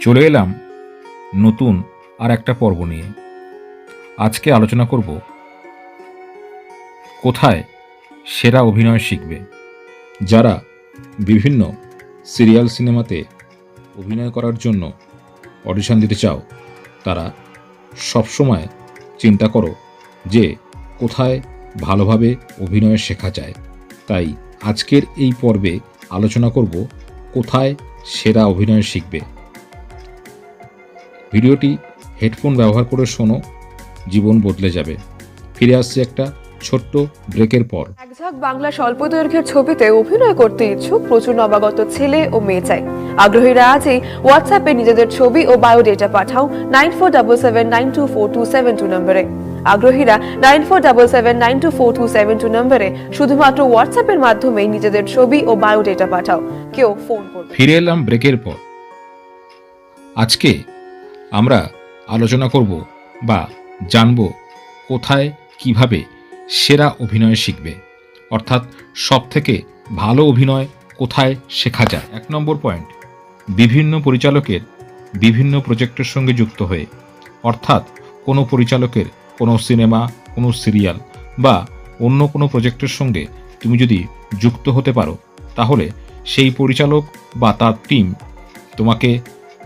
চলে এলাম নতুন আর একটা পর্ব নিয়ে। আজকে আলোচনা করব কোথায় সেরা অভিনয় শিখবে, যারা বিভিন্ন সিরিয়াল সিনেমাতে অভিনয় করার জন্য অডিশন দিতে চাও, তারা সবসময় চিন্তা করো যে কোথায় ভালোভাবে অভিনয় শেখা যায়। তাই আজকের এই পর্বে আলোচনা করব কোথায় সেরা অভিনয় শিখবে। ভিডিওটি হেডফোন ব্যবহার করে শোনো জীবন বদলে যাবে। ফিরে আসছে একটা ছোট্ট ব্রেকের পর। একঝাঁক বাংলা স্বল্প দৈর্ঘ্যের ছবিতে অভিনয় করতে ইচ্ছুক প্রচুর নবাগত ছেলে ও মেয়ে চাই। আগ্রহীরা আজই হোয়াটসঅ্যাপে নিজেদের ছবি ও বায়োডেটা পাঠাও nine four double seven nine two four two seven two নম্বরে। আগ্রহীরা nine four double seven nine two four two seven two নম্বরে শুধুমাত্র হোয়াটসঅ্যাপের মাধ্যমে নিজেদের ছবি ও বায়োডেটা পাঠাও। কেউ ফোন করবে ফিরে এলাম ব্রেকের পর। আজকে আমরা আলোচনা করব বা জানব কোথায়, কীভাবে সেরা অভিনয় শিখবে। অর্থাৎ সব থেকে ভালো অভিনয় কোথায় শেখা যায়। এক নম্বর পয়েন্ট, বিভিন্ন পরিচালকের বিভিন্ন প্রজেক্টের সঙ্গে যুক্ত হয়ে। অর্থাৎ কোনো পরিচালকের কোনো সিনেমা, কোনো সিরিয়াল বা অন্য কোনো প্রজেক্টের সঙ্গে তুমি যদি যুক্ত হতে পারো, তাহলে সেই পরিচালক বা তার টিম তোমাকে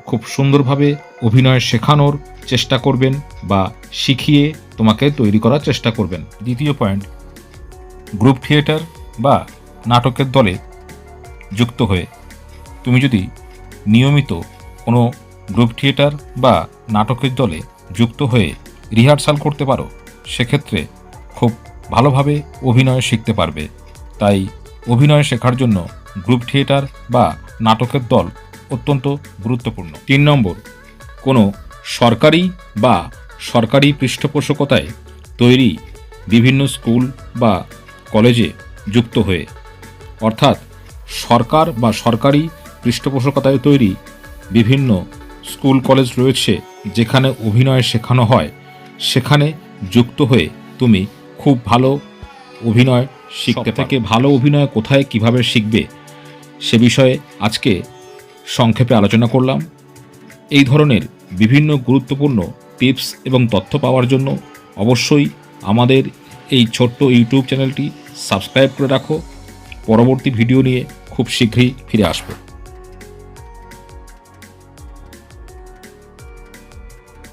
খুব সুন্দরভাবে অভিনয় শেখানোর চেষ্টা করবেন বা শিখিয়ে তোমাকে তৈরি করার চেষ্টা করবেন। দ্বিতীয় পয়েন্ট, গ্রুপ থিয়েটার বা নাটকের দলে যুক্ত হয়ে তুমি যদি নিয়মিত কোনো গ্রুপ থিয়েটার বা নাটকের দলে যুক্ত হয়ে রিহার্সাল করতে পারো, সেক্ষেত্রে খুব ভালোভাবে অভিনয় শিখতে পারবে। তাই অভিনয় শেখার জন্য গ্রুপ থিয়েটার বা নাটকের দল অত্যন্ত গুরুত্বপূর্ণ। তিন নম্বর কোনো সরকারি বা সরকারি পৃষ্ঠপোষকতায় তৈরি বিভিন্ন স্কুল বা কলেজে যুক্ত হয়ে অর্থাৎ সরকার বা সরকারি পৃষ্ঠপোষকতায় তৈরি বিভিন্ন স্কুল কলেজ রয়েছে যেখানে অভিনয় শেখানো হয় সেখানে যুক্ত হয়ে তুমি খুব ভালো অভিনয় শিখতে থেকে ভালো অভিনয় কোথায় কীভাবে শিখবে সে বিষয়ে আজকে সংক্ষেপে আলোচনা করলাম। এই ধরনের বিভিন্ন গুরুত্বপূর্ণ টিপস এবং তথ্য পাওয়ার জন্য অবশ্যই আমাদের এই ছোট্ট ইউটিউব চ্যানেলটি সাবস্ক্রাইব করে রাখো। পরবর্তী ভিডিও নিয়ে খুব শীঘ্রই ফিরে আসব।